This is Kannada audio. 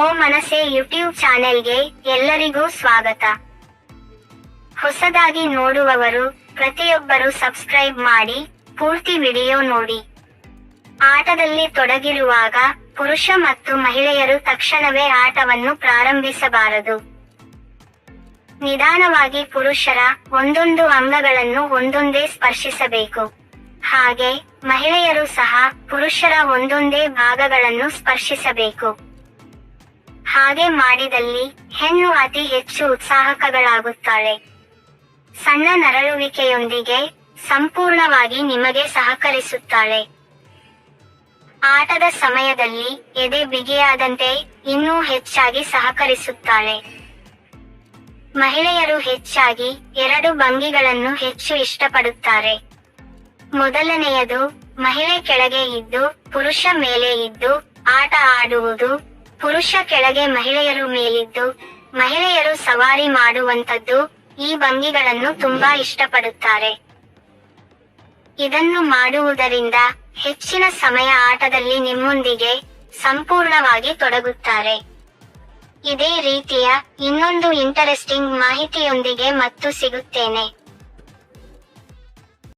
ಓ ಮನಸೆ ಯೂಟ್ಯೂಬ್ ಚಾನೆಲ್ಗೆ ಎಲ್ಲರಿಗೂ ಸ್ವಾಗತ. ಹೊಸದಾಗಿ ನೋಡುವವರು ಪ್ರತಿಯೊಬ್ಬರು ಸಬ್ಸ್ಕ್ರೈಬ್ ಮಾಡಿ ಪೂರ್ತಿ ವಿಡಿಯೋ ನೋಡಿ. ಆಟದಲ್ಲಿ ತೊಡಗಿರುವಾಗ ಪುರುಷ ಮತ್ತು ಮಹಿಳೆಯರು ತಕ್ಷಣವೇ ಆಟವನ್ನು ಪ್ರಾರಂಭಿಸಬಾರದು. ನಿಧಾನವಾಗಿ ಪುರುಷರ ಒಂದೊಂದು ಅಂಗಗಳನ್ನು ಒಂದೊಂದೇ ಸ್ಪರ್ಶಿಸಬೇಕು. ಹಾಗೆ ಮಹಿಳೆಯರು ಸಹ ಪುರುಷರ ಒಂದೊಂದೇ ಭಾಗಗಳನ್ನು ಸ್ಪರ್ಶಿಸಬೇಕು. ಹಾಗೆ ಮಾಡಿದಲ್ಲಿ ಹೆಣ್ಣು ಅತಿ ಹೆಚ್ಚು ಉತ್ಸಾಹಕಗಳಾಗುತ್ತಾಳೆ. ಸಣ್ಣ ನರಳುವಿಕೆಯೊಂದಿಗೆ ಸಂಪೂರ್ಣವಾಗಿ ನಿಮಗೆ ಸಹಕರಿಸುತ್ತಾಳೆ. ಆಟದ ಸಮಯದಲ್ಲಿ ಎದೆ ಬಿಗಿಯಾದಂತೆ ಇನ್ನೂ ಹೆಚ್ಚಾಗಿ ಸಹಕರಿಸುತ್ತಾಳೆ. ಮಹಿಳೆಯರು ಹೆಚ್ಚಾಗಿ ಎರಡು ಭಂಗಿಗಳನ್ನು ಹೆಚ್ಚು ಇಷ್ಟಪಡುತ್ತಾರೆ. ಮೊದಲನೆಯದು ಮಹಿಳೆ ಕೆಳಗೆ ಇದ್ದು ಪುರುಷ ಮೇಲೆ ಇದ್ದು ಆಟ ಆಡುವುದು. ಪುರುಷ ಕೆಳಗೆ ಮಹಿಳೆಯರು ಮೇಲಿದ್ದು, ಮಹಿಳೆಯರು ಸವಾರಿ ಮಾಡುವಂತದ್ದು ಈ ಭಂಗಿಗಳನ್ನು ತುಂಬಾ ಇಷ್ಟಪಡುತ್ತಾರೆ. ಇದನ್ನು ಮಾಡುವುದರಿಂದ ಹೆಚ್ಚಿನ ಸಮಯ ಆಟದಲ್ಲಿ ನಿಮ್ಮೊಂದಿಗೆ ಸಂಪೂರ್ಣವಾಗಿ ತೊಡಗುತ್ತಾರೆ. ಇದೇ ರೀತಿಯ ಇನ್ನೊಂದು ಇಂಟರೆಸ್ಟಿಂಗ್ ಮಾಹಿತಿಯೊಂದಿಗೆ ಮತ್ತು ಸಿಗುತ್ತೇನೆ.